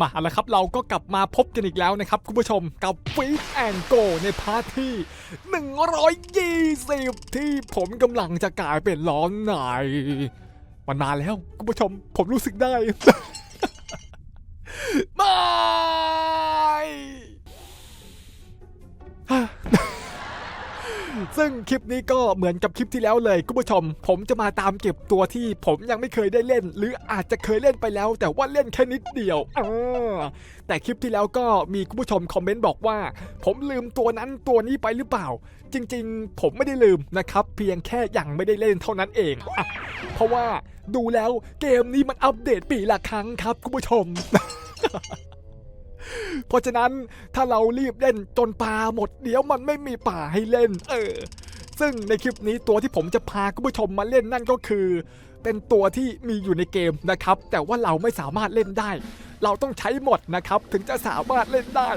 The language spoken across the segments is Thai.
มาแล้วครับเราก็กลับมาพบกันอีกแล้วนะครับคุณผู้ชมกับฟีดแอนโกในพาร์ทที่ 120 ที่ผมกำลังจะกลายเป็นล้อไหนมานานแล้วคุณผู้ชมผมรู้สึกได้ ไม่ ซึ่งคลิปนี้ก็เหมือนกับคลิปที่แล้วเลยคุณผู้ชม ผมจะมาตามเก็บตัวที่ผมยังไม่เคยได้เล่น หรืออาจจะเคยเล่นไปแล้ว แต่ว่าเล่นแค่นิดเดียวอแต่คลิปที่แล้วก็มีคุณผู้ชมคอมเมนต์บอกว่า ผมลืมตัวนั้นตัวนี้ไปหรือเปล่า จริง ๆ ผมไม่ได้ลืมนะครับ เพียงแค่ยังไม่ได้เล่นเท่านั้นเองอเพราะว่าดูแล้วเกมนี้มันอัปเดตปีละครั้งครับคุณผู้ชม เพราะฉะนั้นถ้าเรารีบเล่นจนปลาหมด เดี๋ยวมันไม่มีป่าให้เล่น เออ ซึ่งในคลิปนี้ตัวที่ผมจะพาคุณผู้ชมมาเล่นนั่นก็คือ เป็นตัวที่มีอยู่ในเกมนะครับ แต่ว่าเราไม่สามารถเล่นได้ เราต้องใช้หมดนะครับ ถึงจะสามารถเล่นได้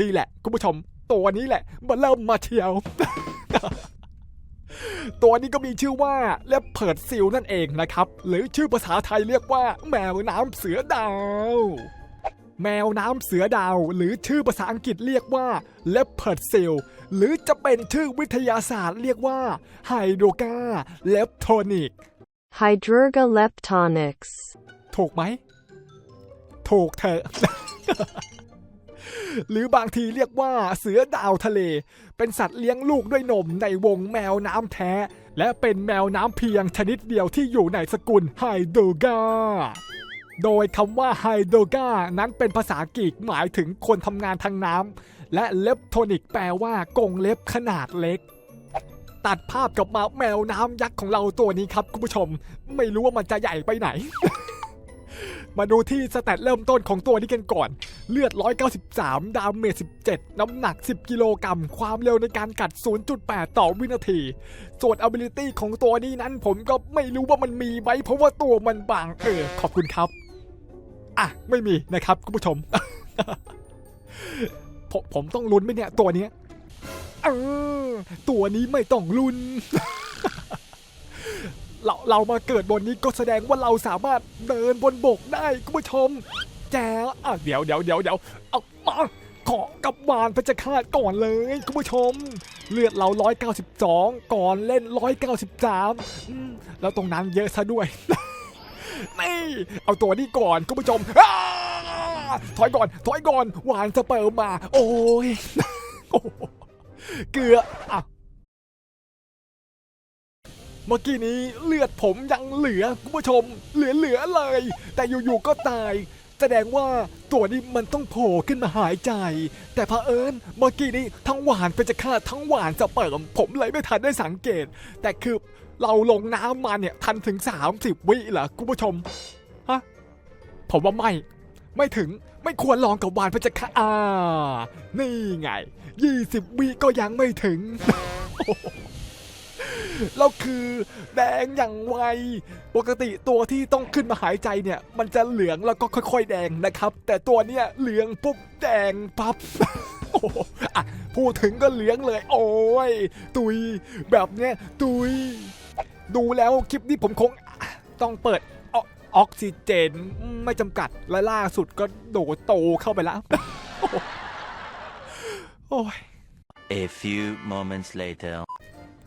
นี่แหละคุณผู้ชม ตัวนี้แหละมาเริ่มมาเที่ยวตัวนี้ก็มีชื่อว่าเลปเพิดซิลนั่นเองนะครับ หรือชื่อภาษาไทยเรียกว่า แมวน้ำเสือดาว แมวน้ำเสือดาว หรือชื่อภาษาอังกฤษเรียกว่า leopard seal หรือจะเป็นชื่อวิทยาศาสตร์เรียกว่า hydroga leptonic Hydrurga leptonics. ถูกไหม ถูกเถอะ หรือบางทีเรียกว่าเสือดาวทะเล เป็นสัตว์เลี้ยงลูกด้วยนมในวงแมวน้ำแท้ และเป็นแมวน้ำเพียงชนิดเดียวที่อยู่ในสกุลไฮโดกา โดยคำว่าไฮโดกานั้นเป็นภาษากรีกหมายถึงคนทำงานทางน้ำและเลปโทนิกแปลว่ากงเล็บขนาดเล็ก ตัดภาพกลับมาแมวน้ำยักษ์ของเราตัวนี้ครับคุณผู้ชม ไม่รู้ว่ามันจะใหญ่ไปไหน มาดูที่สแตทเริ่มต้นของตัวนี้กันก่อน เลือด 193 ดาเมจ 17 น้ำหนัก 10 กิโลกรัม ความเร็วในการกัด 0.8 ต่อวินาที ส่วน ability ของตัวนี้นั้นผมก็ไม่รู้ว่ามันมีไหมเพราะว่าตัวมันบางเออขอบคุณครับ อะไม่มีนะครับคุณผู้ชม ผมผมต้องลุ้นไหมเนี่ยตัวเนี้ยเออตัวนี้ไม่ต้องลุ้น เราเรามาเกิดบนนี้ก็แสดงว่าเราสามารถเดินบนบกได้คุณผู้ชม แจ๋วอะเดี๋ยวเดี๋ยวเดี๋ยวเดี๋ยวเอามาขอกับวานเพชรฆาตก่อนเลยคุณผู้ชม เลือดเรา 192 ก่อนเล่น 193อแล้วตรงนั้นเยอะซะด้วย นี่เอาตัวนี้ก่อนคุณผู้ชมอถอยก่อนถอยก่อนหวานสเปิร์มมา โอ้ยเกลืออะเมื่อกี้นี้เลือดผมยังเหลือคุณผู้ชม เหลือเหลือๆเลย แต่อยู่ๆก็ตาย แสดงว่าตัวนี้มันต้องโผล่ขึ้นมาหายใจ แต่เอิญเมื่อกี้นี้ทั้งหวานเป็นจะฆ่าทั้งหวานจะเปิดผมเลยไม่ทันได้สังเกต แต่คือ เราลงน้ำมาเนี่ยทันถึง 30 วิเหรอคุณผู้ชมฮะผมว่าไม่ไม่ถึงไม่ควรลองกับวานเพชรฆาตอ่า นี่ไง 20 วิก็ยังไม่ถึงแล้วคือแดงอย่างไว ปกติตัวที่ต้องขึ้นมาหายใจเนี่ย มันจะเหลืองแล้วก็ค่อย ๆ แดงนะครับ แต่ตัวเนี้ยเหลืองปุ๊บแดงปั๊บพูดถึงก็เหลืองเลย โอ้ย ตุยแบบเนี้ยตุย ดูแล้วคลิปนี้ผมคงอะต้องเปิดออออกซิเจนไม่จำกัดและล่าสุดก็โดดโตเข้าไปแล้วโอ้ย A few moments later.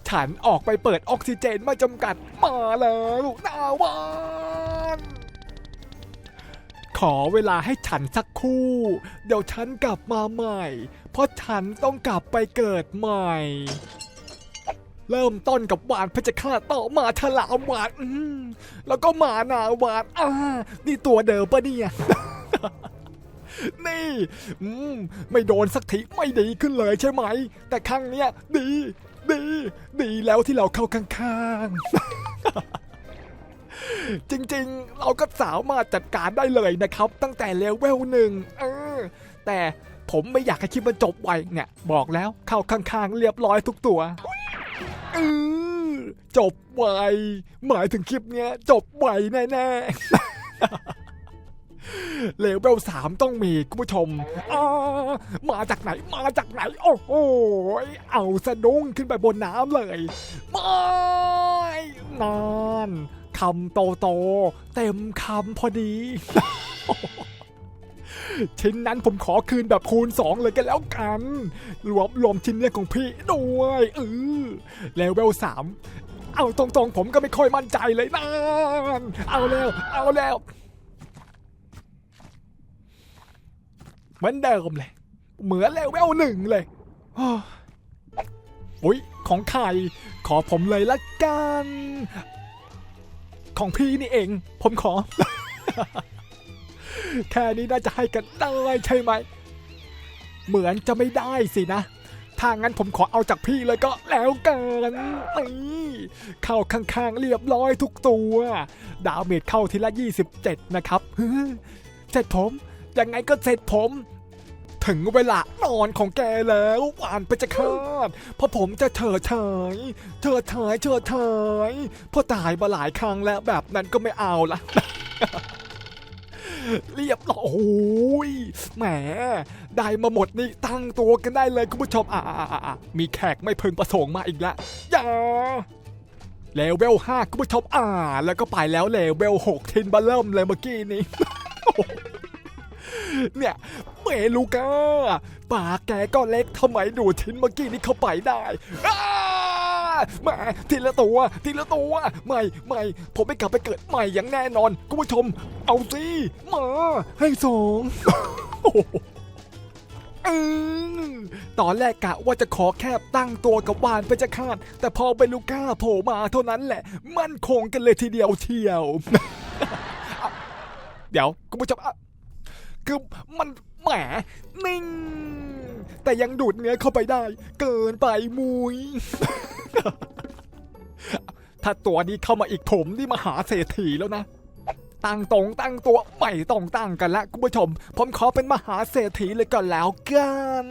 ฉันออกไปเปิดออกซิเจนไม่จำกัดมาแล้วหนาวานขอเวลาให้ฉันสักครู่ เดี๋ยวฉันกลับมาใหม่ เพราะฉันต้องกลับไปเกิดใหม่ เริ่มต้นกับหวานเพชรฆาตต่อมาฉลามหวานอืแล้วก็หมาหนาหวานอ่านี่ตัวเดิมปะเนี่ยนี่อืมไม่โดนสักทีไม่ดีขึ้นเลยใช่ไหม แต่ครั้งเนี้ยดี ดี ดีแล้วที่เราเข้าข้างๆ จริงๆ เราก็สามารถจัดการได้เลยนะครับ ตั้งแต่เลเวลหนึ่งเออแต่ผมไม่อยากให้คลิปมันจบไวเนี่ย บอกแล้วเข้าข้างๆ เรียบร้อยทุกตัว เออจบไวหมายถึงคลิปเนี้ย จบไวแน่ๆเลเวลสามต้องมีคุณผู้ชมอามาจากไหนมาจากไหน โอ้โหเอาสะดุ้งขึ้นไปบนน้ำเลยไม่นานคำโตโตเต็มคำพอดี ชิ้นนั้นผมขอคืนแบบคูณ 2 เลยกันแล้วกัน รวมรวมชิ้นเนี้ยของพี่ด้วยเออแล้วเวลสามเอาตรงๆ ผมก็ไม่ค่อยมั่นใจเลยนั่นเอาแล้ว เอาแล้วเหมือนเดิมเลย เหมือนเลเวลหนึ่งเลยอุ้ยของใครขอผมเลยละกัน ของพี่นี่เอง ผมขอ แค่นี้น่าจะให้กันได้ใช่ไหม เหมือนจะไม่ได้สินะ ถ้างั้นผมขอเอาจากพี่เลยก็แล้วกันนี่เข้าข้างๆเรียบร้อยทุกตัว ดาวเมจเข้าทีละ 27 นะครับเสร็จผมยังไงก็เสร็จผม ถึงเวลานอนของแกแล้วหวานไปจะคาดเพราะผมจะเฉิดเฉยเฉิดเฉยเฉิดเฉยพราะตายมาหลายครั้งแล้วแบบนั้นก็ไม่เอาละ เรียบร้อยโอยแหม ได้มาหมดนี่ตั้งตัวกันได้เลยคุณผู้ชม อะอะอะอะมีแขกไม่พึงประสงค์มาอีกแล้วอย่าเลเวล5คุณผู้ชมอ่า แล้วก็ไปแล้วเลเวล6ทินบัลเริ่มเลยเมื่อกี้นี้ เนี่ยเมลูก้าปากแกก็เล็กทำไมดูดชิ้นเมื่อกี้นี้เข้าไปได้ อ้าแหม่ทีละตัว ทีละตัวไม่ไม่ ผมไม่กลับไปเกิดใหม่อย่างแน่นอนคุณผู้ชม เอาสิมา ให้สองโอ้โหอืมตอนแรกกะว่าจะขอแคบตั้งตัวกับวานไปจะคาด แต่พอเบลูก้าโผล่มาเท่านั้นแหละ มั่นคงกันเลยทีเดียวเชียว เดี๋ยวคุณผู้ชมคือมันแหมนิ่งแต่ยังดูดเนื้อเข้าไปได้ เกินไปมุย ถ้าตัวนี้เข้ามาอีกผมนี่มหาเศรษฐีแล้วนะตั้งตรงตั้งตัวไม่ต้องตั้งกันละคุณผู้ชม ผมขอเป็นมหาเศรษฐีเลยก่อนแล้วกัน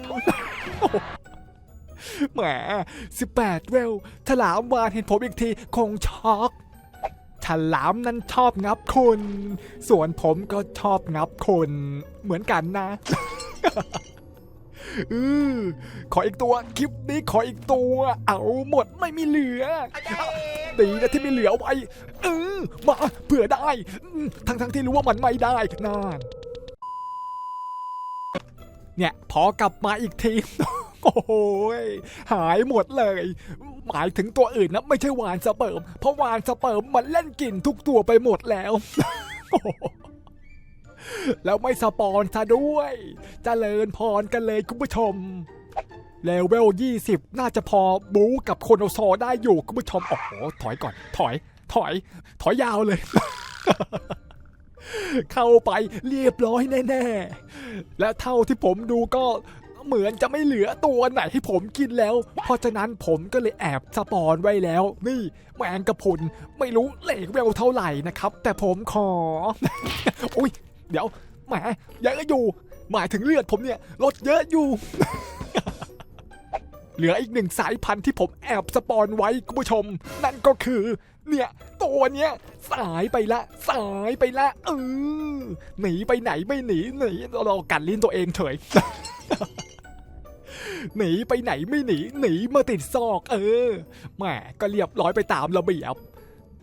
แหม18เวลฉลามวานเห็นผมอีกทีคงช็อกฉลามนั้นชอบงับคุณส่วนผมก็ชอบงับคนเหมือนกันนะ อือขออีกตัวคลิปนี้ขออีกตัว เอาหมดไม่มีเหลือดีนะที่ไม่เหลือไว้เออมาเผื่อได้อืมทั้งทั้งๆที่รู้ว่ามันไม่ได้นานเนี่ยพอกลับมาอีกทีโอ้โหยหายหมดเลย หมายถึงตัวอื่นนะไม่ใช่วานสเปิร์มเพราะวานสเปิร์มมันเล่นกลิ่นทุกตัวไปหมดแล้วโอ้โห แล้วไม่สปอนซะด้วยจเจริญพรกันเลยคุณผู้ชมเลเวล 20 น่าจะพอบู๊กับโคโนโซได้อยู่คุณผู้ชม โอ้โห ถอยก่อน ถอย ถอย ถอยยาวเลย เข้าไปเรียบร้อยแน่ ๆ และเท่าที่ผมดูก็เหมือนจะไม่เหลือตัวไหนให้ผมกินแล้ว เพราะฉะนั้นผมก็เลยแอบสปอนไว้แล้ว นี่แมงกระพุนไม่รู้เลขเวลเท่าไหร่นะครับ แต่ผมขอ อุ้ย เดี๋ยวแหมยอะอยู่ หมายถึงเลือดผมเนี่ยลดเยอะอยู่ เหลืออีกหนึ่งสายพันธุ์ที่ผมแอบสปอนไว้คุณผู้ชม นั่นก็คือ เนี่ยตัวเนี้ยสายไปละ สายไปละเออหนีไปไหนไม่หนีหนีเรากัดลิ้นตัวเองเฉยหนีไปไหนไม่หนีหนีมาติดซอก เออแหมก็เรียบร้อยไปตามระเบียบ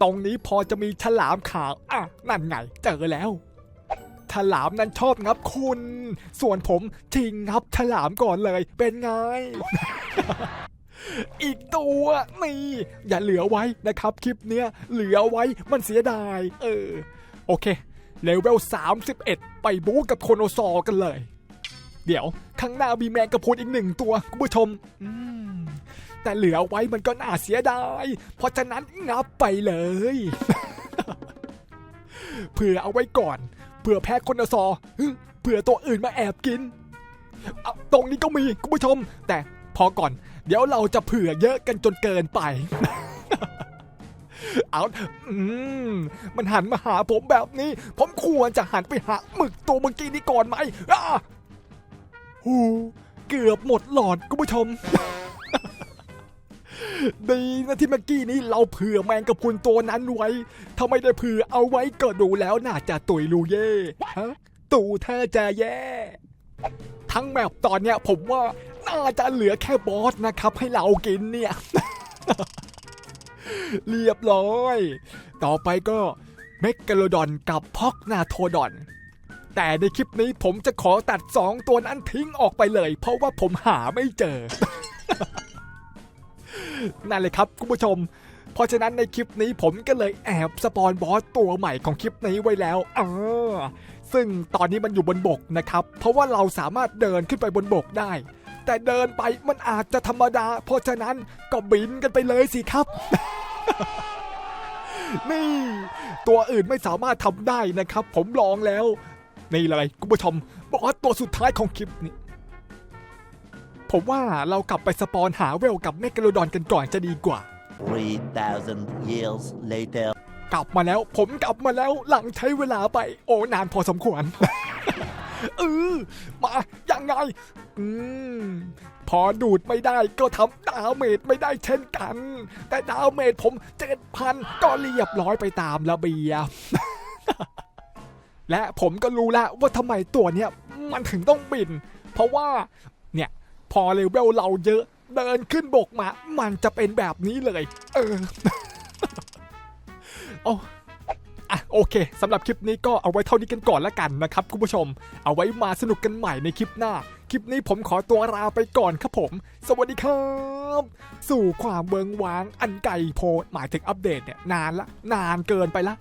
ตรงนี้พอจะมีฉลามขาวอะนั่นไงเจอแล้ว ฉลามนั้นชอบงับคุณ ส่วนผมชิงงับฉลามก่อนเลย เป็นไง อีกตัวนี่อย่าเหลือไว้นะครับ คลิปเนี้ยเหลือไว้มันเสียดาย เออ โอเคเลเวล 31 ไปบู๊กับโคโนซอกันเลย เดี๋ยว ข้างหน้ามีแมงกะพรุนอีกหนึ่งตัว คุณผู้ชม อืมแต่เหลือไว้มันก็น่าเสียดาย เพราะฉะนั้นงับไปเลย เผื่อเอาไว้ก่อน เผื่อแพ้คนละซอเผื่อตัวอื่นมาแอบกินตรงนี้ก็มีคุณผู้ชม แต่พอก่อน เดี๋ยวเราจะเผื่อเยอะกันจนเกินไป เอาอืมมันหันมาหาผมแบบนี้ ผมควรจะหันไปหาหมึกตัวเมื่อกี้นี้ก่อนไหมอ้าหูเกือบหมดหลอดคุณผู้ชม ดีนะที่เมื่อกี้นี้เราเผื่อแมงกะพรุนตัวนั้นไว้ถ้าไม่ได้เผื่อเอาไว้ก็ดูแล้วน่าจะตุยลูเย่ฮะตู่เธอจะแย่ ทั้งแมปตอนเนี้ยผมว่าน่าจะเหลือแค่บอสนะครับ ให้เรากินเนี่ย เรียบร้อย ต่อไปก็เมกกาโลดอนกับพอกนาโทดอนแต่ในคลิปนี้ผมจะขอตัด 2 ตัวนั้นทิ้งออกไปเลย เพราะว่าผมหาไม่เจอ นั่นเลยครับคุณผู้ชม เพราะฉะนั้นในคลิปนี้ผมก็เลยแอบสปอนบอสตัวใหม่ของคลิปนี้ไว้แล้ว เออ ซึ่งตอนนี้มันอยู่บนบกนะครับ เพราะว่าเราสามารถเดินขึ้นไปบนบกได้ แต่เดินไปมันอาจจะธรรมดา เพราะฉะนั้นก็บินกันไปเลยสิครับนี่ ตัวอื่นไม่สามารถทำได้นะครับ ผมลองแล้ว นี่เลยคุณผู้ชมบอสตัวสุดท้ายของคลิปนี้ ผมว่าเรากลับไปสปอนหาเวลกับเมกะโลดอนกันก่อนจะดีกว่า 3,000 years later. กลับมาแล้ว ผมกลับมาแล้วหลังใช้เวลาไป โอ้นานพอสมควร เออมายังไง อืม พอดูดไม่ได้ก็ทำดาเมจไม่ได้เช่นกัน แต่ดาเมจผมเจ็ดพันก็เรียบร้อยไปตามระเบียบ และผมก็รู้แล้วว่าทำไมตัวเนี้ยมันถึงต้องบิน เพราะว่าเนี่ยพ อเลเวลเราเยอะ เดินขึ้นบกมา มันจะเป็นแบบนี้เลย เออโอ้อะโอเคสำหรับคลิปนี้ก็เอาไว้เท่านี้กันก่อนละกันนะครับคุณผู้ชม เอาไว้มาสนุกกันใหม่ในคลิปหน้า คลิปนี้ผมขอตัวลาไปก่อนครับผม สวัสดีครับ สู่ความเบิงวางอันไก่โพดหมายถึงอัปเดตเนี่ยนานละ นานเกินไปละ